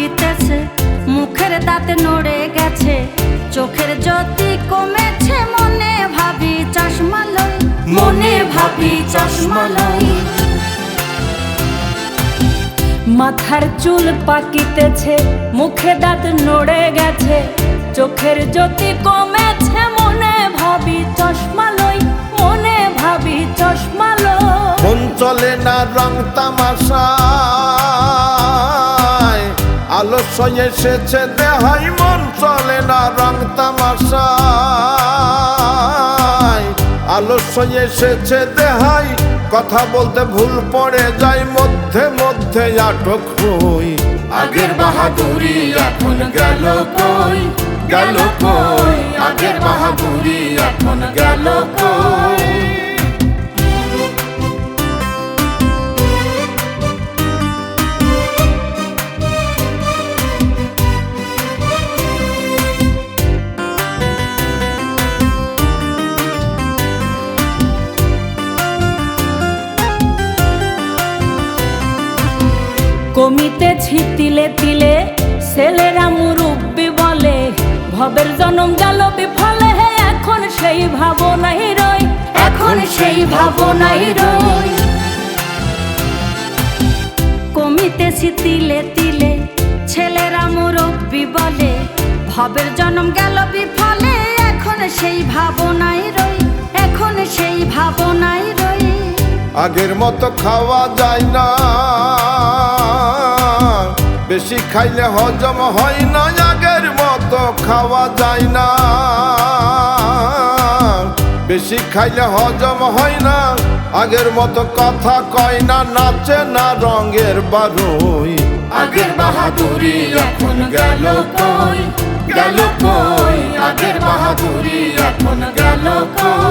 চুল পাকিতেছে মুখের দাঁত নড়ে গেছে, চোখের জ্যোতি কমেছে মনে ভাবি চশমা লই, মনে ভাবি চশমা লই। মাথার চুল পাকিতেছে, মুখে দাঁত নড়ে গেছে, চোখের জ্যোতি কমেছে মনে ভাবি চশমা লই, মনে ভাবি চশমা লই। মন চলে না রং তামাশায় আলস্য এসেছে, দেহাই মন চলে না রং তামাশায়। আলস্য এসেছে, দেহাই কথা বলতে ভুল পড়ে যায়, মধ্যে মধ্যে আটক হই। আগের বাহাদুরি এখন গেল কই? গেল কই? আগের বাহাদুরি এখন গেল কই? কমিতেছি তিলে তিলে, ছেলেরা মুরব্বি বলে, ভবের জনম গেল বিফলে এখন সেই ভাবনাই রই, এখন সেই ভাবনাই রই। কমিতেছি তিলে তিলে, ছেলেরা মুরব্বি বলে, ভবের জনম গেল বিফলে, এখন সেই ভাবনাই রই, এখন সেই ভাবনাই রই। আগের মতো খাওয়া যায় না। বেশি খাইলে হজম হয় না, আগের মতো খাওয়া যায় না। বেশি খাইলে হজম হয় না, আগের মতো কথা কয় না, নাচে না রঙের বারুই। আগের বাহাদুরি এখন গেল কই? গেল কই? আগের বাহাদুরি এখন গেল কই?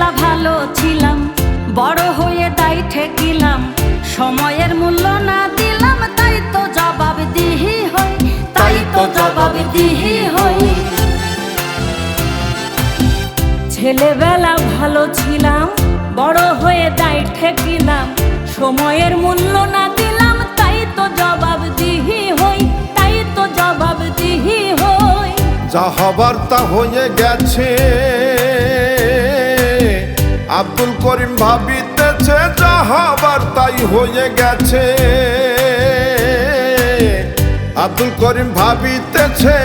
ছেলেবেলা ভালো ছিলাম, বড় হয়ে তাই ঠেকিলাম। সময়ের মূল্য না দিলাম, তাই তো জবাব দিহি হই, তাই তো জবাব দিহি হই। ছেলেবেলা ভালো ছিলাম, বড় হয়ে দায় ঠেকিলাম। সময়ের মূল্য না দিলাম, তাই তো জবাব দিহি হই, তাই তো জবাব দিহি হই। যা হবার তা হয়ে গেছে। আব্দুল করিম ভাবিতেছে যা হবার তাই হয়ে গেছে। আব্দুল করিম ভাবিতেছে,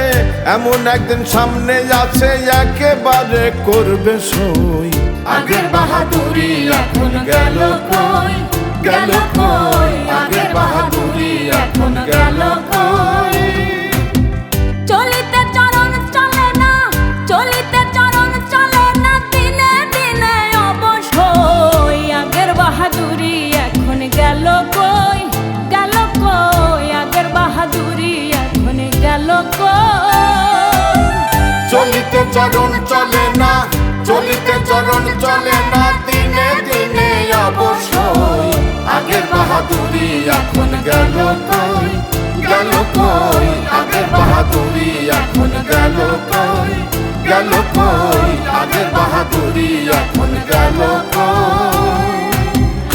এমন একদিন সামনে আছে, একেবারে করবে সই। আগের বাহাদুরি এখন গেল কই? গেল কই? আগের বাহাদুরি এখন গেল কই? চলিতে চরণ চলে না, চলিতে চরণ চলে না, দিনে দিনে অবশ্যই। আগের বাহাদুরি এখন গেল